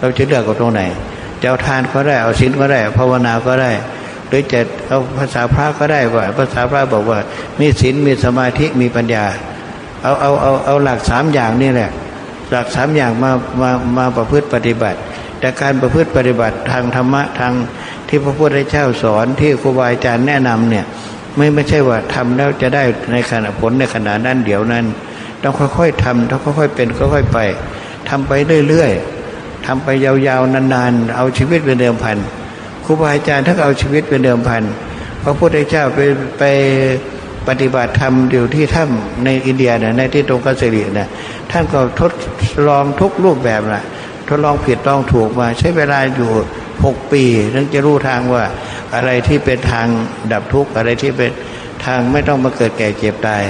เราจะเลือกกับตรงไหนจะเอาทานก็ได้เอาศีลก็ได้ ภาวนาก็ได้ หรือจะเอาภาษาพระก็ได้ว่าภาษาพระบอกว่า มีศีลมีสมาธิมีปัญญา เอาเอาเอาเอาหลักสามอย่างนี่แหละ หลักสามอย่างมามามาประพฤติปฏิบัติ แต่การประพฤติปฏิบัติทางธรรมะทางที่พระพุทธเจ้าสอนที่ครูบาอาจารย์แนะนำเนี่ยไม่ไม่ใช่ว่าทำแล้วจะได้ในขณะผลในขณะนั้นเดี๋ยวนั้น ต้องค่อยๆทำต้องค่อยๆเป็นค่อยๆไปทำไปเรื่อยๆ ทำไปยาวๆนานๆ เอาชีวิตเป็นเดิมพันครูบาอาจารย์ถ้านเอาชีวิตเป็นเดิมพันพระพุทธเจ้าไปไปปฏิบัติธรรมอยู่ที่ถ้ำในอินเดียนะในที่ตรงกัสรีนะท่านก็ทดลองทุกรูปแบบนะทดลองผิดลองถูกมา ใช้เวลาอยู่หกปีถึงจะรู้ทางว่าอะไรที่เป็นทางดับทุกข์อะไรที่เป็นทางไม่ต้องมาเกิดแก่เจ็บตาย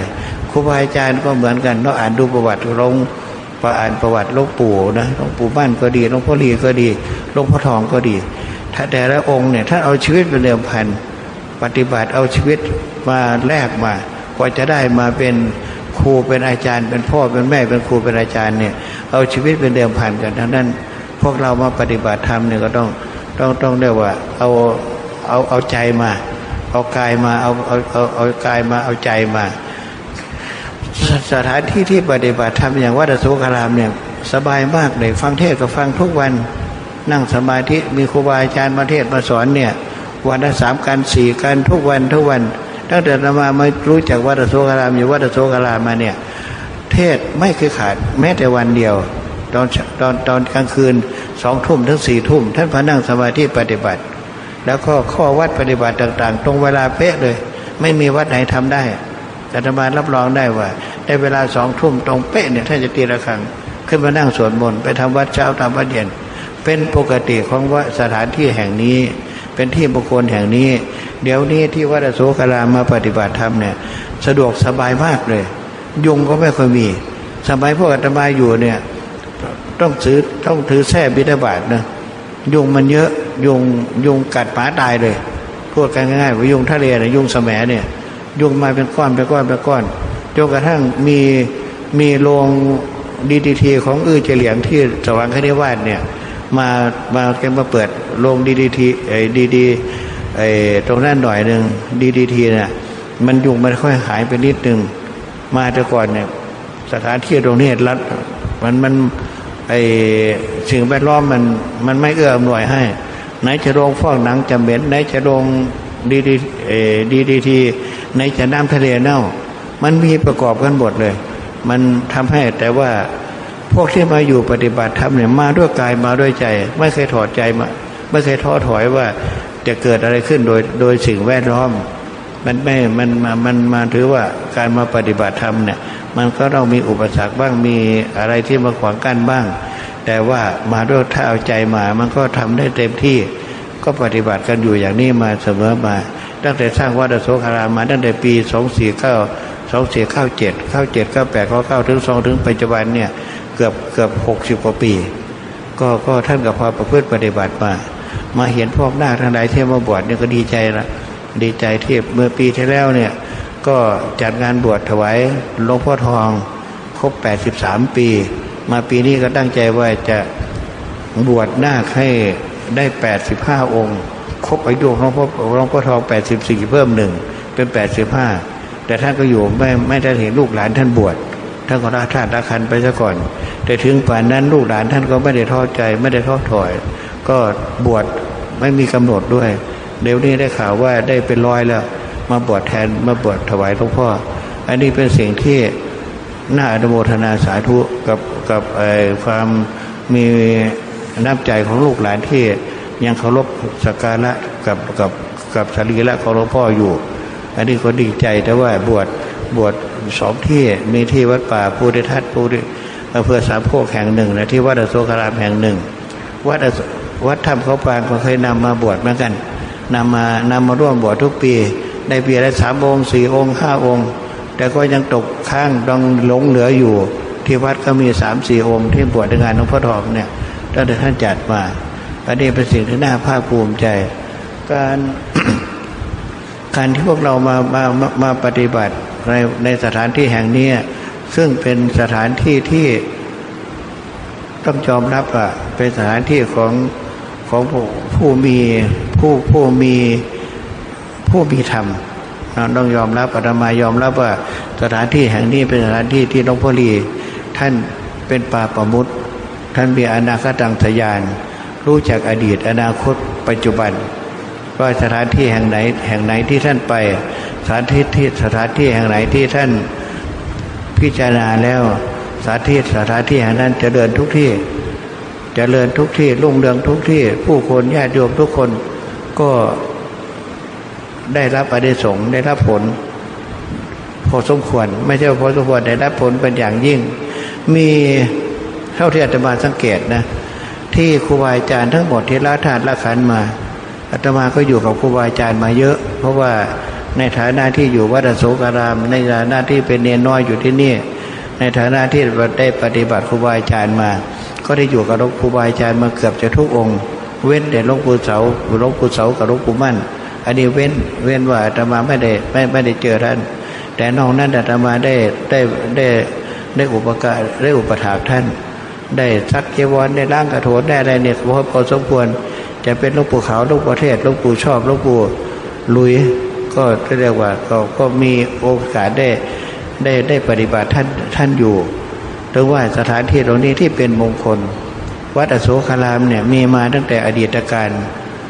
ครูบาอาจารย์ก็เหมือนกันเราอ่านดูประวัติลง ประอ่านประวัติหลวงปู่นะหลวงปู่บ้านก็ดีหลวงพ่อลีก็ดีหลวงพ่อทองก็ดี ถ้าแต่ละองค์เนี่ยท่านเอาชีวิตเป็นเดิมพันปฏิบัติเอาชีวิตมาแลกมากว่าจะได้มาเป็นครูเป็นอาจารย์ เป็นพ่อเป็นแม่เป็นครูเป็นอาจารย์เนี่ยเอาชีวิตเป็นเดิมพันกันทั้งนั้น พวกเรามาปฏิบัติธรรมเนี่ยก็ต้องต้องต้องเรียกว่าเอาเอาเอาใจมา เอากายมาเอาเอาเอาเอากายมาเอาใจมา สสถานที่ที่ปฏิบัติธรรมอย่างวัดอโศการามเนี่ยสบายมากเลยฟังเทศก็ฟังทุกวันนั่งสมาธิมีครูบาอาจารย์มาเทศมาสอนเนี่ยวันละสามกันสี่กันทุกวันทุกวันตั้งแต่เรามามารู้จักวัดโศการามอยู่วัดโศการามมาเนี่ย เทศไม่เคยขาดแม้แต่วันเดียว ตอนตอนตอนกลางคืนสองทุ่มถึงสี่ทุ่มท่านพานั่งสมาธิปฏิบัติ แล้วก็ข้อวัดปฏิบัติต่าง ๆ ตรงเวลาเป๊ะเลย ไม่มีวัดไหนทำได้ อาตมารับรองได้ว่าในเวลาสองทุ่มตรงเป๊ะเนี่ยท่านจะตีระฆัง ขึ้นมานั่งสวดมนต์ไปทำวัดเช้าทำวัดเย็น เป็นปกติของว่าสถานที่แห่งนี้ เป็นที่บุคคลแห่งนี้ เดี๋ยวนี้ที่วัดโศกรามมาปฏิบัติธรรมเนี่ยสะดวกสบายมากเลย ยุงก็ไม่ค่อยมี สมัยพวกอาตมาอยู่เนี่ยต้องถือต้องถือแส้บิดาบาตนะยุงมันเยอะยุงยุงกัดหมาตายเลยพูดกันง่ายๆว่ายุงทะเลเนี่ยยุงแสมเนี่ย ยุงมาเป็นก้อนเป็นก้อนเป็นก้อนจนกระทั่งมีมีโรงดีดีทีของอื้อเฉลียงที่สว่างคณิวาสเนี่ย มามาแกมาเปิดโรงดีดีทีไอ้ดีดีไอ้ตรงนั้นหน่อยหนึ่งดีดีทีเนี่ยมันยุงมันค่อยหายไปนิดนึงมาแต่ก่อนเนี่ยสถานที่ตรงนี้รัฐมันมันไอสิ่งแวดล้อมมันมันไม่เอื้ออำนวยให้ ไหนจะโรงฟอกหนังจะเหม็นไหนจะโรงดีดีเอดีดีที ไหนจะน้ำทะเลเน่า มันมีประกอบกันหมดเลย มันทำให้แต่ว่าพวกที่มาอยู่ปฏิบัติธรรมเนี่ยมาด้วยกายมาด้วยใจ ไม่เคยถอดใจมาไม่เคยท้อถอยว่าจะเกิดอะไรขึ้นโดยโดยสิ่งแวดล้อม มันไม่ มันมามันมาถือว่าการมาปฏิบัติธรรมเนี่ย มันก็ต้องมีอุปสรรคบ้างมีอะไรที่มาขวางกั้นบ้าง แต่ว่ามาด้วยถ้าเอาใจมา มันก็ทำได้เต็มที่ ก็ปฏิบัติกันอยู่อย่างนี้มาเสมอมา ตั้งแต่สร้างวัดโศการามมาตั้งแต่ปีสองสี่เก้าสองสี่เข้าเจ็ดเข้าเจ็ดเข้าแปดเข้าเก้าถึงสองถึงปัจจุบันเนี่ยเกือบเกือบหกสิบกว่าปี ก็ก็ท่านกับพอประพฤติปฏิบัติมา มาเห็นพวกหน้าทางใดที่มาบวชเนี่ยก็ดีใจละดีใจที่เมื่อปีที่แล้วเนี่ยก็จัดงานบวชถวายหลวงพ่อทองครบ 83 ปี มาปีนี้ก็ตั้งใจว่าจะบวชหน้าคให้ได้ 85 องค์ ครบอายุหลวงพ่อหลวงพ่อทอง84เพิ่มหนึ่งเป็น85แต่ท่านก็อยู่ไม่ไม่ได้เห็นลูกหลานท่านบวชท่านก็ราชาติราคันไปซะก่อน แต่ถึงป่านนั้นลูกหลานท่านก็ไม่ได้ท้อใจไม่ได้ท้อถอย ก็บวชไม่มีกำหนดด้วย เดี๋ยวนี้ได้ข่าวว่าได้เป็นร้อยแล้ว มาบวชแทนมาบวชถวายหลวงพ่อ อันนี้เป็นสิ่งที่น่าอนุโมทนาสาธุกับกับไอ้ความมีน้ำใจของลูกหลานที่ยังเคารพสักการะ กับกับกับสรีระของหลวงพ่ออยู่ อันนี้ก็ดีใจแต่ว่าบวชบวชสองที่มีที่วัดป่าภูริทัศน์ภูริอำเภอสามโคกแห่งหนึ่งนะที่วัดอโศการามแห่งหนึ่ง วัดอโศวัดธรรมเขาปางก็เคยนำมาบวชเหมือนกันนำมานำมาร่วมบวชทุกปี ได้ปีละสามองค์สี่องค์ห้าองค์ แต่ก็ยังตกข้างต้องหลงเหลืออยู่ ที่วัดก็มีสามสี่องค์ที่บวชในงานหลวงพ่อทองเนี่ยตั้งแต่ท่านจัดมาอันนี้เป็นสิ่งที่น่าภาคภูมิใจ การการที่พวกเรามามามามาปฏิบัติในในสถานที่แห่งนี้ซึ่งเป็นสถานที่ที่ต้องยอมรับว่าเป็นสถานที่ของของผู้ผู้มีผู้ผู้มีผู้มีธรรมเราต้องยอมรับอาตมายอมรับว่าสถานที่แห่งนี้เป็นสถานที่ที่หลวงพ่อลีท่านเป็นป่าประมุตท่านมีอนาคตังทยาน รู้จักอดีตอนาคตปัจจุบัน ว่าสถานที่แห่งไหนแห่งไหนที่ท่านไป สถานที่ที่สถานที่แห่งไหนที่ท่านพิจารณาแล้วสถานที่สถานที่แห่งนั้นเจริญทุกที่เจริญทุกที่รุ่งเรืองทุกที่ผู้คนญาติโยมทุกคนก็ได้รับอเดสงส์ได้รับผล พอสมควร ไม่ใช่ว่าพอสมควรได้รับผลเป็นอย่างยิ่ง มีเท่าที่อาตมาสังเกตนะ ที่ครูบาอาจารย์ทั้งหมดที่ละธาตุละขันมา อาตมาก็อยู่กับครูบาอาจารย์มาเยอะ เพราะว่าในฐานะที่อยู่วัดอโศการาม ในฐานะที่เป็นเนนน้อยอยู่ที่นี่ ในฐานะที่ได้ปฏิบัติครูบาอาจารย์มา ก็ได้อยู่กับหลวงครูบาอาจารย์มาเกือบจะทุกองค์ เว้นแต่หลวงปู่เสาหลวงปู่เสากับหลวงปู่มั่น อันนี้เว้นเว้นว่าอาตมาไม่ได้ไม่ไม่ได้เจอท่าน แต่นอกนั้นอาตมาได้ได้ได้ได้อุปการได้อุปถากท่าน ได้ซักเจวรได้ล้างกระโถนได้อะไรเนี่ยพอพอสมควร จะเป็นลวงปู่ขาวลวงปู่เทศลวงปู่ชอบลวงปู่ลุย ก็เรียกว่าก็ก็มีโอกาสได้ได้ได้ปฏิบัติท่านท่านอยู่ถึงว่าสถานที่เหล่านี้ที่เป็นมงคล วัดอโศคารามเนี่ยมีมาตั้งแต่อดีตการ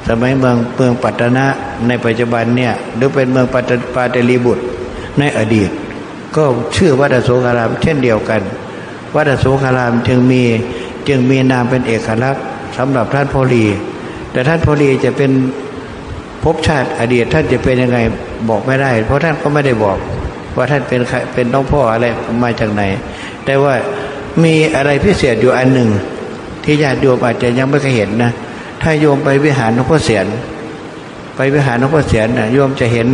สมัยเมืองเมืองปัตตนะในปัจจุบันเนี่ยหรือเป็นเมืองปัตตปาเตลีบุตรในอดีต ก็ชื่อวัดอโศคาราม เช่นเดียวกัน วัดอโศคารามจึงมีจึงมีนามเป็นเอกลักษณ์สำหรับท่านโพลี แต่ท่านโพลีจะเป็นภพชาติอดีตท่านจะเป็นยังไงบอกไม่ได้ เพราะท่านก็ไม่ได้บอก ว่าท่านเป็นใครเป็นน้องพ่ออะไรมาจากไหน แต่ว่ามีอะไรพิเศษอยู่อันหนึ่ง ที่ญาติโยมอาจจะยังไม่เคยเห็นนะ ถ้าโยมไปวิหารหลวงพ่อเสียน ไปวิหารหลวงพ่อเสียนนะโยมจะเห็น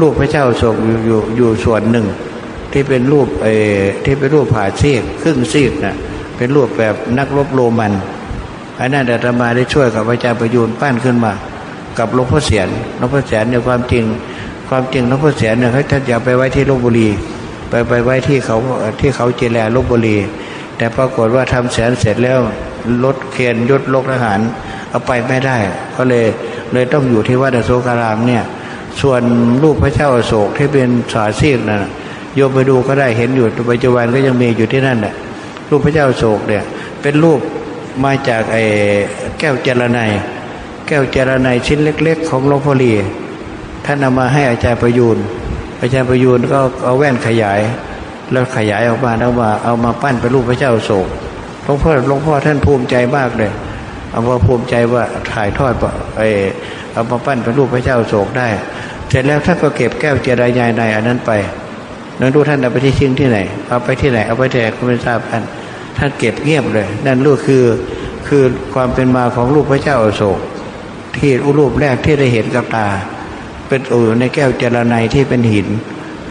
รูปพระเจ้าทรงอยู่อยู่อยู่ส่วนหนึ่ง ที่เป็นรูปเออที่เป็นรูปผ่าซีกครึ่งซีกนะเป็นรูปแบบนักรบโรมัน อันนั้นอาตมาได้ช่วยกับอาจารย์ประยูนปั้นขึ้นมา กับหลวงพ่อเสียนหลวงพ่อเสียนเนี่ยความจริง ความจริงหลวงพ่อเสียนเนี่ยเขาท่านจะไปไว้ที่ลบบุรี ไปไปไว้ที่เขาที่เขาเจริญลบบุรี แต่ปรากฏว่าทำแสนเสร็จแล้วรถเคนยศลกทหารเอาไปไม่ได้ ก็เลยเลยต้องอยู่ที่วัดอโศการามเนี่ย ส่วนรูปพระเจ้าอโศกที่เป็นสาซีกนะ่ะโยมไปดูก็ได้เห็นอยู่ปัจจุบันก็ยังมีอยู่ที่นั่นแหละรูปพระเจ้าอโศกเนี่ย เป็นรูป มาจากไอ้แก้วเจรไนยแก้วเจรไนยชิ้นเล็ก ๆ ของหลวงพ่อลีท่านเอามาให้อาจารย์ประยูนอาจารย์ประยูนก็เอาแว่นขยาย แล้วขยายออกมาแล้วมาเอามาปั้นเป็นรูปพระเจ้าโศกหลวงพ่อหลวงพ่อท่านภูมิใจมากเลยเอามาภูมิใจว่าถ่ายทอดไอเอามาปั้นเป็นรูปพระเจ้าโศกได้ เสร็จแล้วท่านก็เก็บแก้วเจรยายในอันนั้นไปนั้นดูท่านเอาไปที่ชิงที่ไหน เอาไปที่ไหนเอาไปที่ไหนก็ไม่ทราบท่าน ท่านเก็บเงียบเลย นั่นรูปคือคือความเป็นมาของรูปพระเจ้าอโศก ที่รูปแรกที่ได้เห็นกับตา เป็นอู่ในแก้วเจรไนที่เป็นหิน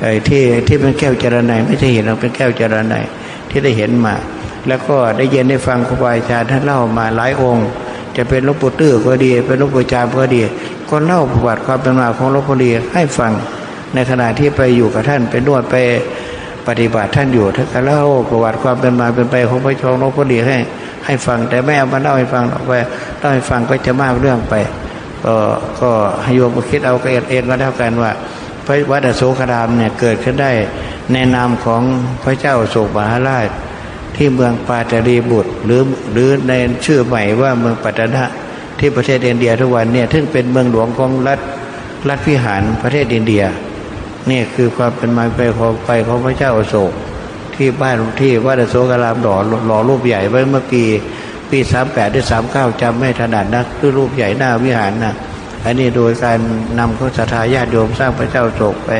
ไอ้ที่ที่เป็นแก้วเจรไนไม่ใช่หินหรอกเป็นแก้วเจรไนที่ได้เห็นมา แล้วก็ได้ยินได้ฟังครูบาอาจารย์ท่านเล่ามาหลายองค์ จะเป็นลวงปู่ตื้อก็ดี เป็นลวงปู่จามก็ดี ก็เล่าประวัติความเป็นมาของลวงปู่ลีให้ฟังในขณะที่ไปอยู่กับท่านไปนวดไป ปฏิบัติท่านอยู่ท่านก็เล่าประวัติความเป็นมาเป็นไปของพระชองหลวงปู่ลีให้ ให้ฟังแต่ไม่เอามาเล่าให้ฟังหรอกไปเล่าให้ฟังก็จะมากเรื่องไป ก็ก็ให้โยมคิดเอาก็เองก็แล้วกันว่า พระวัดอโศกรามเนี่ยเกิดขึ้นได้ในนามของพระเจ้าโศกมหาราช ที่เมืองปาตารีบุตรหรือหรือในชื่อใหม่ว่าเมืองปัตตนะที่ประเทศอินเดียทุกวันเนี่ยซึ่งเป็นเมืองหลวงของรัฐรัฐพิหารประเทศอินเดีย นี่คือความเป็นมาไปของไปของพระเจ้าอโศก ที่บ้านที่วัดอโศกรามหล่อหล่อรูปใหญ่ไว้เมื่อปีปีสามแปดหรือสามเก้าจำไม่ถนัดนักคือรูปใหญ่หน้าวิหารนะอันนี้โดยการนำข้าศรัทธาญาติโยมสร้างพระเจ้าโศกไป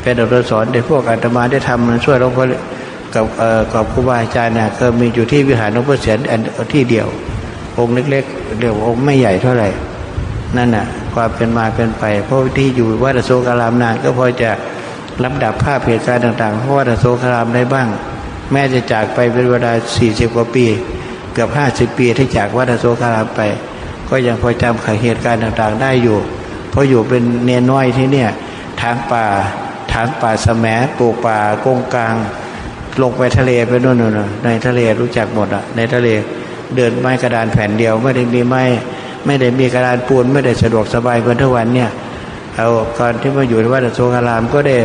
เป็นอักษรในพวกอาตมาได้ทำช่วยหลวงพ่อกับเอ่อกับครูบาอาจารย์นะก็มีอยู่ที่วิหารหลวงพ่อเสียนอันที่เดียว องค์เล็กๆเดี๋ยวองค์ไม่ใหญ่เท่าไหร่นั่นน่ะ ความเป็นมาเป็นไป เพราะที่อยู่วัดโศการามนานก็พอจะลำดับภาพเหตุการณ์ต่างๆเพราะวัดโศการามได้บ้าง แม้จะจากไปเป็นเวลา40 กว่าปี เกือบ 50 ปีที่จากวัดโศการามไป ก็ยังพอจำเหตุการณ์ต่างๆ ได้อยู่ เพราะอยู่เป็นเนนน้อยที่เนี่ยทางป่าทางป่าสมปลูกป่ากงกลางลงไปทะเลไปนู่นน่ะในทะเลรู้จักหมดอะในทะเลเดินไม้กระดานแผ่นเดียวไม่ได้มีไม้ ไม่ได้มีกระดานปูนไม่ได้สะดวกสบายเหมือนทุกวันเนี่ยเอาก่อนที่มาอยู่ในวัดอโศการามก็ได้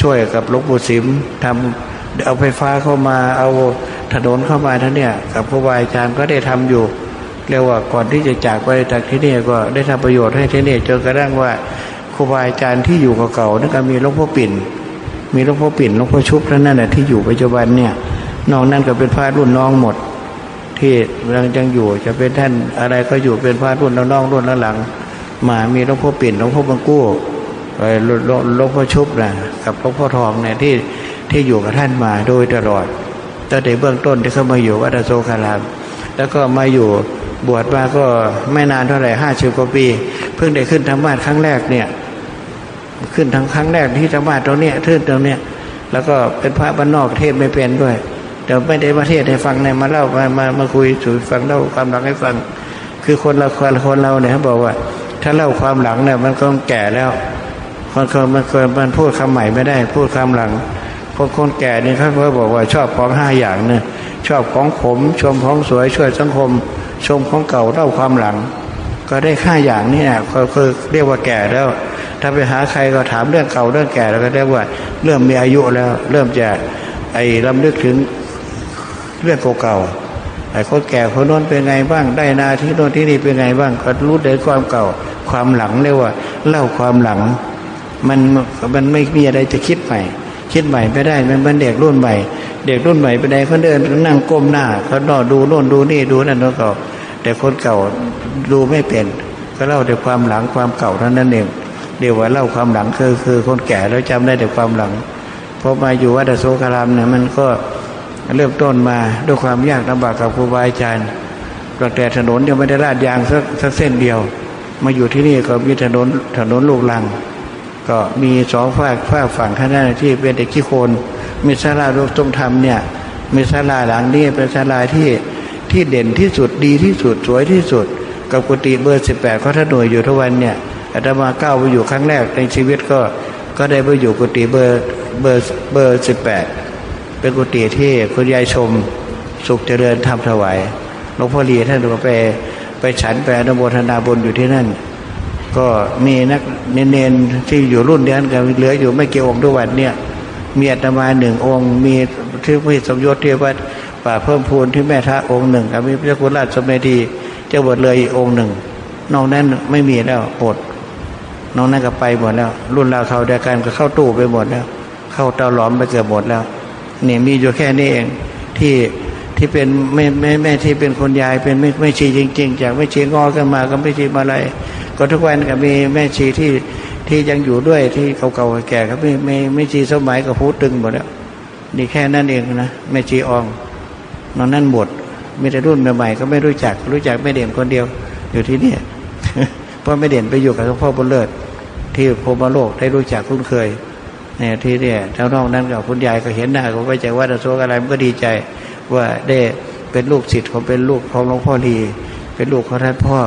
ช่วยกับหลวงปู่สิมทำเอาไฟฟ้าเข้ามาเอาถนนเข้ามาท่านเนี่ยกับครูบาอาจารย์ก็ได้ทำอยู่เรียกว่าก่อนที่จะจากไปจากที่นี่ก็ได้ทำประโยชน์ให้ที่นี่จนกระทั่งว่าครูบาอาจารย์ที่อยู่เก่าๆนั่นก็มีหลวงพ่อปิ่น มีหลวงพ่อปิ่นหลวงพ่อชุบท่านนั่นแหละที่อยู่ปัจจุบันเนี่ยน้อกนั้นก็เป็นพระรุ่นน้องหมด ที่ยังยังอยู่ จะเป็นท่านอะไรก็อยู่เป็นพระรุ่นน้องรุ่นหลังมามีหลวงพ่อปิ่นหลวงพ่อบังกู้หลวงหลวงหลวงพ่อชุบนะกับหลวงพ่อทองเนี่ยที่ที่อยู่กับท่านมาโดยตลอดตั้งแต่เบื้องต้นที่เข้ามาอยู่วัดโศการาม แล้วก็มาอยู่บวชมาก็ไม่นานเท่าไหร่ห้าสิบกว่าปี เพิ่งได้ขึ้นธรรมาสครั้งแรกเนี่ยขึ้นทั้งครั้งแรกที่ธรรมาสตรงเนี้ยขึ้นตรงเนี้ยแล้วก็เป็นพระบ้านนอกเทศไม่เป็นด้วย แต่ไม่ได้มาเทศให้ฟังในมาเล่ามามามาคุยสู่ฟังเล่าความหลังให้ฟัง คือคนเราคนคนเราเนี่ยเขาบอกว่า ถ้าเล่าความหลังเนี่ยมันก็แก่แล้วคนคนมันเคยมันพูดคำใหม่ไม่ได้ พูดคำหลังคนคนแก่เนี่ยเขาก็บอกว่าชอบของห้าอย่างเนี่ยชอบของผมชมของสวยช่วยสังคม ชมของเก่าเล่าความหลัง ก็ได้ห้าอย่างนี่นะก็คือเรียกว่าแก่แล้ว ถ้าไปหาใครก็ถามเรื่องเก่าเรื่องแก่แล้วก็เรียกว่า เริ่มมีอายุแล้ว เริ่มจะไอ้ลำลึกถึง เรื่องเก่าๆไอ้คนแก่คนโน้นเป็นไงบ้าง ได้นาที่โน้นที่นี่เป็นไงบ้างก็รู้ได้ความเก่า ความหลังเรียกว่า เล่าความหลัง มันมันไม่มีอะไรจะคิดใหม่ คิดใหม่ไม่ได้มันเป็นเด็กรุ่นใหม่ เด็กรุ่นใหม่ไปไหนเขาเดินนั่งก้มหน้าเขานอดูโน่นดูนี่ดูนั่นดูเก่าแต่คนเก่าดูไม่เป็นก็เล่าแต่ความหลังความเก่าเท่านั้นเองเดี๋ยวว่าเล่าความหลังคือคือคนแก่แล้วจำได้แต่ความหลังพอมาอยู่วัดโศการามเนี่ยมันก็ เริ่มต้นมาด้วยความยากลำบากกับครูบาอาจารย์ตั้งแต่ถนนยังไม่ได้ลาดยางสักสักเส้นเดียว มาอยู่ที่นี่ก็มีถนนถนนลูกลัง ก็มีสองฝากฝากฝั่งข้างหน้าที่เป็นเด็กขี้โคนมีศาลารูปทรงธรรมเนี่ยมีศาลาหลังนี้เป็นศาลาที่ที่เด่นที่สุดดีที่สุดสวยที่สุด กับกุฏิเบอร์สิบแปดเขาท่านหน่วยอยู่ทุกวันเนี่ยอาตมาก้าวไปอยู่ครั้งแรกในชีวิตก็ก็ได้ไปอยู่กุฏิเบอร์เบอร์เบอร์สิบแปด เป็นกุฏิที่คุณยายชมสุขเจริญทำถวายหลวงพ่อลีท่านก็ไปไปฉันไปอนโมทนาบุญอยู่ที่นั่น ก็มีนักเนนที่อยู่รุ่นเดียวกันเหลืออยู่ไม่กี่องค์ทุกวันเนี่ยมีอาตมาหนึ่งองค์ มีที่พิสมยศที่วัดป่าเพิ่มพูนที่แม่ทะองค์หนึ่งกับมีพระคุณราชสมเด็จทีเจ้าบทเลยองค์หนึ่งนอกนั้นไม่มีแล้วหมดน้อกนั้นก็ไปหมดแล้ว รุ่นเราเขาเดียวกันก็เข้าตู้ไปหมดแล้ว เข้าเตาหลอมไปเกือบหมดแล้ว นี่มีอยู่แค่นี้เองที่ที่เป็นไม่ไม่ไม่ที่เป็นคนยายเป็นไม่ไม่ชีจริง ๆ จากไม่ชีงอกันมาก็ไม่ชีมาอะไร ก็ทุกวันก็มีแม่ชีที่ที่ยังอยู่ด้วยที่เก่าๆแก่ๆครับไม่ไม่ไม่ชีสมัยกับหูตึงหมดแล้วนี่แค่นั้นเองนะแม่ชีอองนอกนั้นหมดมีแต่รุ่นใหม่ๆก็ไม่รู้จัก รู้จักไม่เด่นคนเดียวอยู่ที่นี่เพราะไม่เด่นไปอยู่กับหลวงพ่อบุญเลิศที่พมาโลกได้รู้จักคุ้นเคย เนี่ยที่เนี่ยเจ้านอกนั้นกับคุณยายก็เห็นหน้าก็ไว้ใจว่าจะโซกอะไรมันก็ดีใจ ว่าได้เป็นลูกศิษย์ของเป็นลูกของหลวงพ่อลีเป็นลูกของท่านพ่อ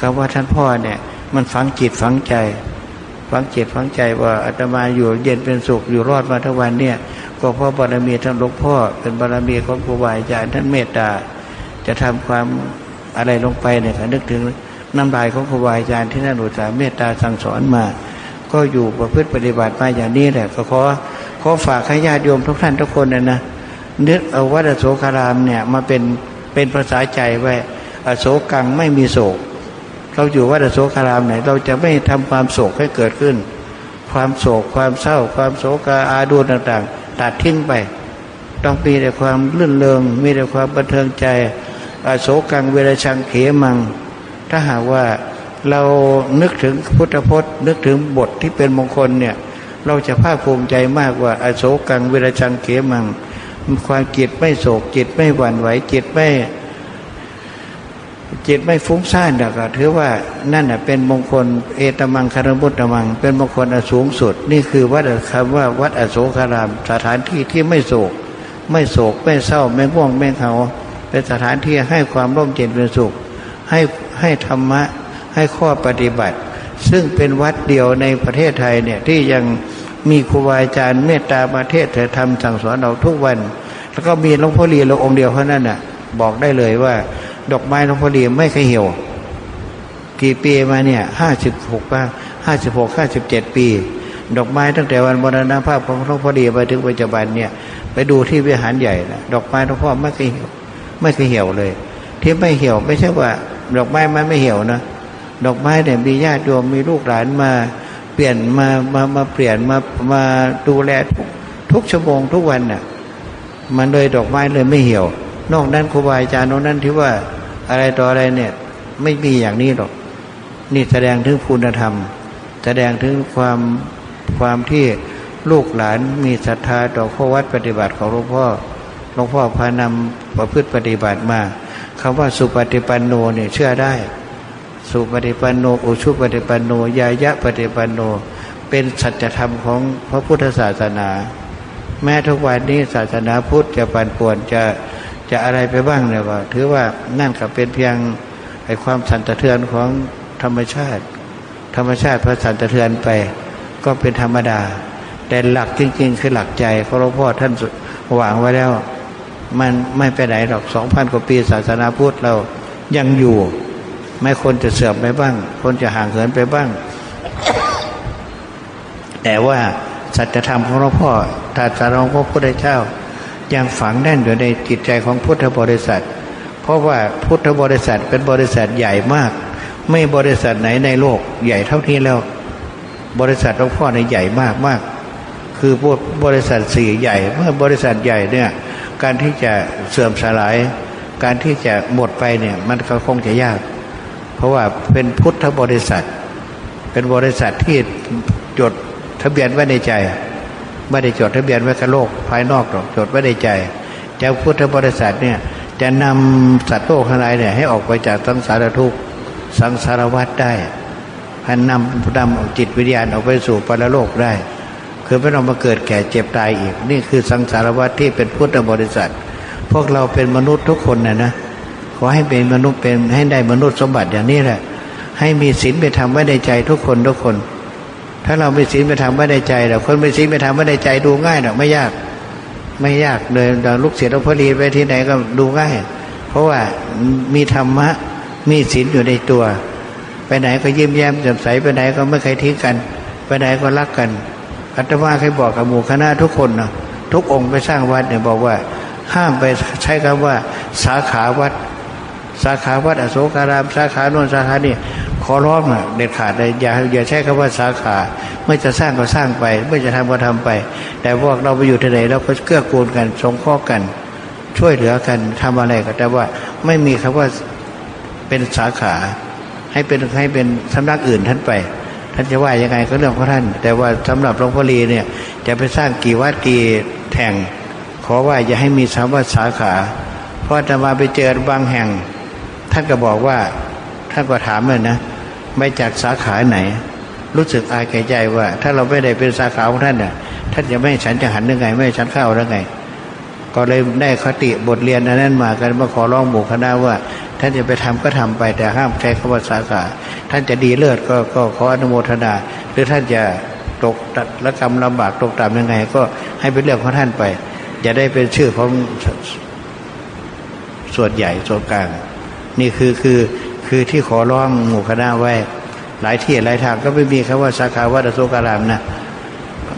คำว่าท่านพ่อเนี่ย มันฝังจิตฝังใจ ฝังจิตฝังใจว่าอาตมาอยู่เย็นเป็นสุขอยู่รอดมาทั้งวันเนี่ยก็เพราะบารมีท่านหลวงพ่อ เป็นบารมีของครูบาอาจารย์ท่านเมตตา จะทำความอะไรลงไปเนี่ยนึกถึงน้ำลายของครูบาอาจารย์ที่ท่านอุตส่าห์เมตตาสั่งสอนมา ก็อยู่ประพฤติปฏิบัติมาอย่างนี้แหละ ก็ขอขอฝากให้ญาติโยมทุกท่านทุกคนนะนะนึกเอาวัดโศการามเนี่ยมาเป็นเป็นภาษาใจไว้อโศกังไม่มีโศก เราอยู่วัดโศการามไหน เราจะไม่ทำความโศกให้เกิดขึ้น ความโศกความเศร้า ความโศกาอาดูต่างๆ ตัดทิ้งไป ต้องมีแต่ความลื่นเริงมีแต่ความบันเทิงใจอโศกังเวรชังเขมัง ถ้าหากว่า เรานึกถึงพุทธพจน์ นึกถึงบทที่เป็นมงคลเนี่ยเราจะภาคภูมิใจมากว่าอโศกังเวรชังเขมังความจิตไม่โศกจิตไม่หวั่นไหวจิตไม่จิตไม่ฟุ้งซ่านดอกอะถือว่านั่นเป็นมงคลเอตมังคารมุตตมัง เป็นมงคลอสูงสุด นี่คือวัดคำว่าวัดอโศการาม สถานที่ที่ไม่โศก ไม่โศกไม่เศร้าไม่ง่วงไม่เหงาเป็นสถานที่ให้ความร่มเย็นเป็นสุข ให้ให้ธรรมะ ให้ข้อปฏิบัติ ซึ่งเป็นวัดเดียวในประเทศไทยเนี่ยที่ยังมีครูบาอาจารย์เมตตามาเทศน์ธรรมสั่งสอนเราทุกวัน แล้วก็มีหลวงพ่อลีเราองค์เดียวเท่านั้นน่ะ บอกได้เลยว่า ดอกไม้หลวงพ่อลีไม่เคยเหี่ยว กี่ปีมาเนี่ยห้าสิบหกห้าสิบหกห้าสิบเจ็ดปี ดอกไม้ตั้งแต่วันมรณภาพของหลวงพ่อดีไปถึงปัจจุบันเนี่ย ไปดูที่วิหารใหญ่นะดอกไม้หลวงพ่อไม่เคยเหี่ยวไม่เคยเหี่ยวเลย ที่ไม่เหี่ยวไม่ใช่ว่า ดอกไม้มันไม่เหี่ยวนะ ดอกไม้เนี่ยมีญาติโยมมีลูกหลานมา เปลี่ยนมามามาเปลี่ยนมามาดูแลทุกทุกชั่วโมงทุกวันน่ะมันเลยดอกไม้เลยไม่เหี่ยว นอกนั้นครูบาอาจารย์นอกนั้นที่ว่าอะไรต่ออะไรเนี่ย ไม่มีอย่างนี้หรอก นี่แสดงถึงคุณธรรม แสดงถึงความความที่ลูกหลานมีศรัทธาต่อข้อวัดปฏิบัติของหลวงพ่อหลวงพ่อพานำประพฤติปฏิบัติมาคำว่าสุปฏิปันโนเนี่ยเชื่อได้ สุปฏิปันโนอุชุปฏิปันโนยายะปฏิปันโน เป็นสัจธรรมของพระพุทธศาสนา แม้ทุกวันนี้ศาสนาพุทธจะปั่นป่วนจะจะอะไรไปบ้างเนี่ยว่า ถือว่านั่นก็เป็นเพียงไอความสั่นสะเทือนของธรรมชาติ ธรรมชาติพอสั่นสะเทือนไป ก็เป็นธรรมดา แต่หลักจริง ๆ คือหลักใจของหลวงพ่อท่านหวางไว้แล้ว มันไม่ไปไหนหรอกสองพันกว่าปีศาสนาพุทธเรายังอยู่ ไม่คนจะเสื่อมไปบ้าง คนจะห่างเหินไปบ้าง แต่ว่าสัจธรรมของหลวงพ่อตรัสของพระพุทธเจ้ายังฝังแน่นอยู่ในจิตใจของพุทธบริษัท เพราะว่าพุทธบริษัทเป็นบริษัทใหญ่มาก ไม่บริษัทไหนในโลกใหญ่เท่านี้แล้ว บริษัทหลวงพ่อในใหญ่มากมากคือพวกบริษัทสี่ใหญ่ เมื่อบริษัทใหญ่เนี่ยการที่จะเสื่อมสลาย การที่จะหมดไปเนี่ยมันก็คงจะยาก เพราะว่าเป็นพุทธบริษัท เป็นบริษัทที่จดทะเบียนไว้ในใจ ไม่ได้จดทะเบียนไว้กับโลกภายนอกหรอกจดไว้ในใจเจ้าพุทธบริษัทเนี่ยจะนำสัตว์โลกทั้งหลายเนี่ยให้ออกไปจากสังสารทุกข์สังสารวัฏได้ให้นำนำจิตวิญญาณออกไปสู่ปรโลกได้ คือไม่ต้องมาเกิดแก่เจ็บตายอีก นี่คือสังสารวัฏที่เป็นพุทธบริษัท พวกเราเป็นมนุษย์ทุกคนนะนะ ขอให้เป็นมนุษย์เป็นให้ได้มนุษย์สมบัติอย่างนี้แหละ ให้มีศีลไปทำไว้ในใจทุกคนทุกคน ถ้าเราไม่ศีลไปทำไว้ในใจเราคนไม่ศีลไปทำไว้ในใจดูง่ายหรอกไม่ยาก ไม่ยากเลยเราลูกเสียหลวงพ่อรีไปที่ไหนก็ดูง่าย เพราะว่ามีธรรมะมีศีลอยู่ในตัว ไปไหนก็ยิ้มแย้มแจ่มใสไปไหนก็ไม่เคยทิ้งกัน ไปไหนก็รักกันอาตมาเคยบอกกับหมู่คณะทุกคนนะทุกองค์ไปสร้างวัดเนี่ยบอกว่า ห้ามไปใช้คำว่าสาขาวัด สาขาวัดอโศการาม สาขาโน่นสาขานี่ขอร้องอะเด็ดขาดเลยอย่าอย่าใช้คำว่าสาขาเมื่อจะสร้างก็สร้างไปเมื่อจะทำก็ทำไป แต่พวกเราไปอยู่ที่ไหนเราก็เกื้อกูลกันสงเคราะห์กัน ช่วยเหลือกันทำอะไรก็แต่ว่าไม่มีคำว่าเป็นสาขา ให้เป็นให้เป็นสำนักอื่นท่านไป ท่านจะว่ายังไงก็เรื่องของท่าน แต่ว่าสำหรับหลวงพ่อลีเนี่ยจะไปสร้างกี่วัดกี่แห่ง ขอว่าอย่าให้มีคำว่าสาขา เพราะจะมาไปเจอบางแห่ง ท่านก็บอกว่าท่านก็ถามเลยนะไม่จากสาขาไหน รู้สึกอายแก่ใจว่า ถ้าเราไม่ได้เป็นสาขาของท่านเนี่ยท่านจะไม่ฉันจะหันยังไง ไม่ฉันเข้ายังไง ก็เลยได้คติบทเรียนนั้นมากันมาขอร้องหมู่คณะว่า ท่านจะไปทำก็ทำไปแต่ห้ามใช้คำว่าสาขา ท่านจะดีเลิศก็ก็ขออนุโมทนา หรือท่านจะตกตัดละกรรมลำบากตกต่ำยังไง ก็ให้เป็นเรื่องของท่านไปอย่าได้เป็นชื่อของส่วนใหญ่ส่วนกลาง นี่คือคือคือที่ขอร้องหมู่คณะไว้ หลายที่หลายทางก็ไม่มีคำว่าสาขาวัดอโศการามนะ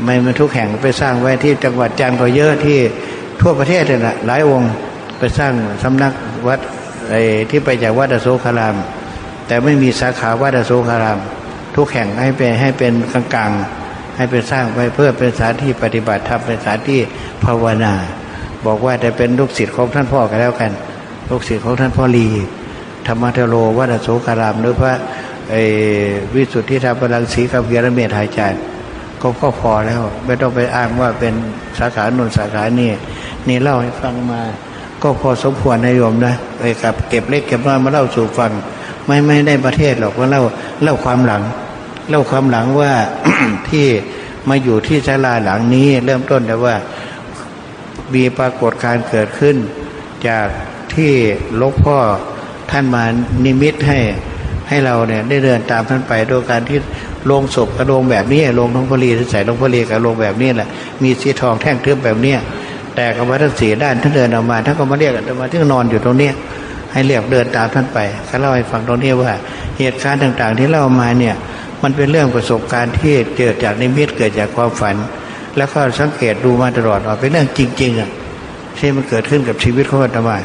ไม่มาทุกแห่งไปสร้างไว้ที่จังหวัดจันทร์ก็เยอะที่ทั่วประเทศเลยนะหลายองค์ไปสร้างสำนักวัดไอ้ที่ไปจากวัดอโศการาม แต่ไม่มีสาขาวัดอโศการาม ทุกแห่งให้เป็นให้เป็นกลางๆ ให้เป็นสร้างไว้เพื่อเป็นสถานที่ปฏิบัติธรรมเป็นสถานที่ภาวนา บอกว่าแต่เป็นลูกศิษย์ของท่านพ่อกันแล้วกันลูกศิษย์ของท่านพ่อลี ธรรมเทโลวัดโศการามหรือพระวิสุทธิธรรมพลังศรีกับเยรเมธายจารย์ก็ก็พอแล้ว ไม่ต้องไปอ้างว่าเป็นสาขาหนุนสาขานี่นี่เล่าให้ฟังมา ก็พอสมควรนายโยมนะไอ้กับเก็บเล็กเก็บน้อยมาเล่าสู่ฟัง ไม่ไม่ได้ประเทศหรอกว่าเล่าเล่าความหลัง เล่าความหลังว่าที่มาอยู่ที่ศาลาหลังนี้ เริ่มต้นแต่ว่ามีปรากฏการเกิดขึ้น จากที่ลวงพ่อ ท่านมานิมิตให้ให้เราเนี่ยได้เดินตามท่านไปโดยการที่ลงศพกระโลงแบบนี้ลงท้องพลีใส่ลงพลีกับลงแบบนี้แหละมีสีทองแท่งทึบแบบเนี้ยแต่กมาทั้งสีด้านท่านเดินออกมาท่านก็มาเรียกอาตมาที่นอนอยู่ตรงเนี้ยให้เรียกเดินตามท่านไปเขาเล่าให้ฟังตรงนี้ว่า เหตุการณ์ต่างๆ ที่เล่ามาเนี่ยมันเป็นเรื่องประสบการณ์ที่เกิดจากนิมิตเกิดจากความฝัน แล้วก็สังเกตดูมาตลอดว่าเป็นเรื่องจริงๆอะที่มันเกิดขึ้นกับชีวิตของอาตมา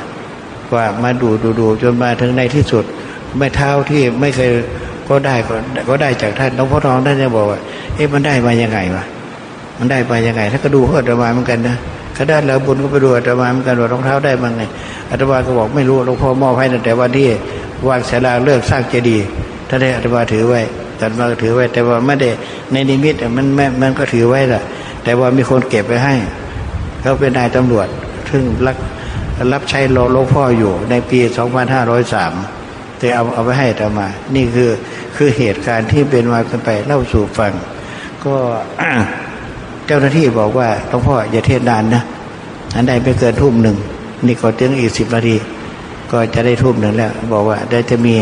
ว่ามาดูดูดูจนมาถึงในที่สุด ไม่เท้าที่ไม่เคยก็ได้ก็ก็ได้จากท่านหลวงพ่อทองท่านจะบอกว่าเอ๊ะมันได้มายังไงวะมันได้มายังไง ถ้าก็ดูเขาอาตมาเหมือนกันนะเขาได้แล้วบุญก็ไปดูอาตมาเหมือนกันว่ารองเท้าได้มาไงอาตมาก็บอกไม่รู้หลวงพ่อมอบให้แต่วันที่วางศาลาเลิกสร้างเจดีย์ท่านได้อาตมาถือไว้อาตมาก็ถือไว้ แต่ว่าไม่ได้ในนิมิตมันมันมันก็ถือไว้แหละแต่ว่ามีคนเก็บไปให้เขาเป็นนายตำรวจซึ่งรับ รับใช้หลวงพ่ออยู่ในปี 2503 แต่เอาเอาไปให้อาตมา นี่คือคือเหตุการณ์ที่เป็นมาเป็นไปเล่าสู่ฟัง ก็เจ้าหน้าที่บอกว่าหลวงพ่ออย่าเทศนานนะอันใดไม่เกินทุ่มหนึ่ง นี่ก็ถึงอีกสิบนาที ก็จะได้ทุ่มหนึ่งแล้ว บอกว่าได้จะมี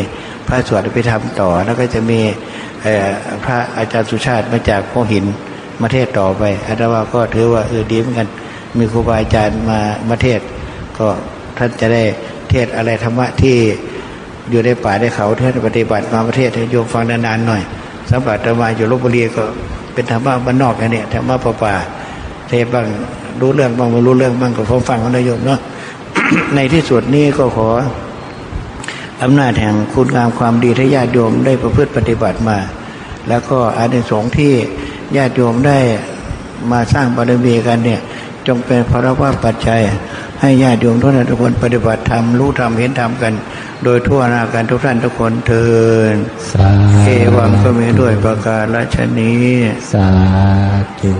พระสวดไปทำต่อ แล้วก็จะมีพระอาจารย์สุชาติมาจากพวหินมาเทศต่อไปอาตมาก็ถือว่าเออดีเหมือนกัน มีครูบาอาจารย์มามาเทศ ก็ท่านจะได้เทศอะไรธรรมะที่อยู่ในป่าในเขาท่านปฏิบัติมาประเทศให้โยมฟังนานๆหน่อยสำหรับอาตมาอยู่ลบบุรีก็เป็นธรรมะบ้านนอกนะเนี่ยธรรมะป่าๆเทศบ้างรู้เรื่องบ้างไม่รู้เรื่องบ้างก็พอฟังของนายโยมเนาะในที่สุดนี้ก็ขออำนาจแห่งคุณงามความดีที่ญาติโยมได้ประพฤติปฏิบัติมา แล้วก็อานิสงส์ที่ญาติโยมได้มาสร้างบารมีกันเนี่ย จงเป็นพระว่าปัจจัย ให้ญาติโยมทุกท่านทุกคนปฏิบัติธรรมรู้ธรรมเห็นธรรมกัน โดยทั่วหน้ากันทุกท่านทุกคนเทินสาเอวังก็มีด้วยประการละชนี้สาธุ